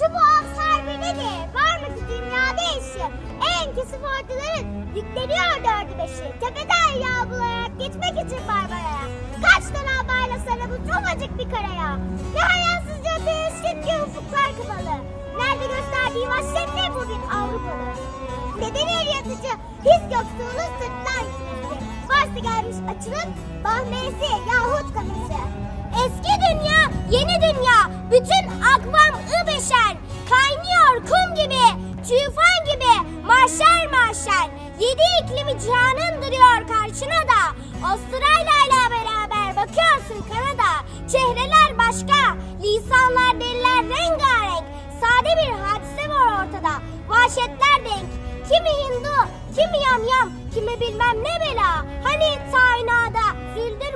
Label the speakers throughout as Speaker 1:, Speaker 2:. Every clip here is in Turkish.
Speaker 1: Şu boğaz harbi nedir? Var mı ki dünyada eşi? En kesif ortaların yükleniyor dördü beşi. Tepeden yağ bulayarak geçmek için Barbara'ya. Kaç sana bu ufacık bir karaya. Ne hayasızca öteye ki ufuklar kapalı. Nerede gösterdiği vahşet ne bu bir Avrupalı? Neden el yatıcı his yoksulluğu sırttan gitmesi? Varsa gelmiş açılın bahmesi yahut kamisi. Eski dünya, yeni dünya, bütün akvam ı beşer. Kaynıyor kum gibi, tufan gibi, maşer maşer. Yedi iklimi cihanın duruyor karşına da. Avustralya ile beraber bakıyorsun Kanada. Çehreler başka, lisanlar deliler rengarenk. Sade bir hadise var ortada. Vahşetler denk. Kimi Hindu, kimi yamyam, kimi bilmem ne bela. Hani tainada, züldür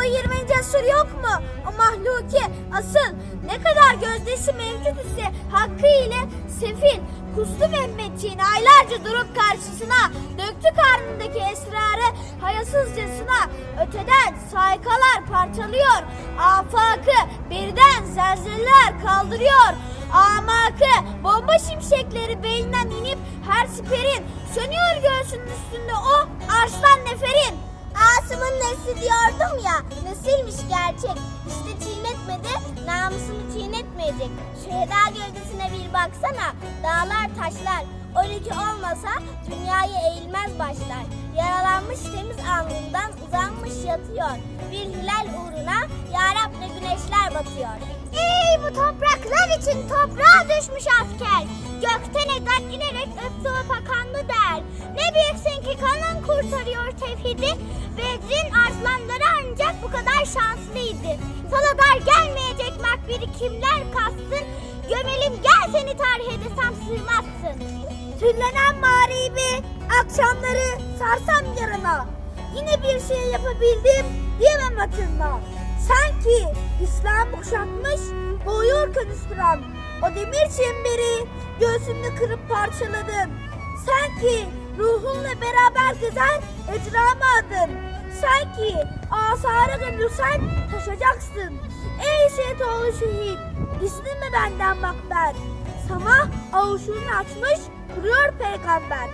Speaker 2: o 20. asır yok mu? O mahluki asıl ne kadar gözdesi mevcut ise hakkı ile sefil Kustu Mehmetçiğin aylarca durup karşısına döktü karnındaki esrarı hayasızcasına öteden saykalar parçalıyor afakı birden zelzeleler kaldırıyor amakı bomba şimşekleri beyninden inip her siperin sönüyor göğsünün üstünde o arslan neferin
Speaker 1: Nesli diyordum ya, nesilmiş gerçek. İşte çiğnetmedi, namusunu çiğnetmeyecek. Şu Heda gölgesine bir baksana, dağlar taşlar. O lüki olmasa dünyayı eğilmez başlar. Yaralanmış temiz alnından uzanmış yatıyor. Bir hilal uğruna yarab ne güneşler batıyor. Ey bu topraklar için toprağa düşmüş asker. Gökten eder inerek öptü o pakanlı der. Ne büyüksün ki kanın kurtarıyor tevhidi. Bedrin kadar şanslıydı. Sana dar gelmeyecek makbiri kimler kastın. Gömelim gel seni tarih edesem sığmazsın.
Speaker 2: Tüllenen mağribi akşamları sarsam yarına Yine bir şey yapabildim diyemem hatırına Sanki İslam kuşatmış boğuyorken üstüram O demir çemberi göğsümde kırıp parçaladın Sanki ruhunla beraber gezen ecrama adın Sanki asara gömülsen taşacaksın Ey Şehitoğlu şehit İstinme benden makber Sabah avuçunu açmış duruyor peygamber.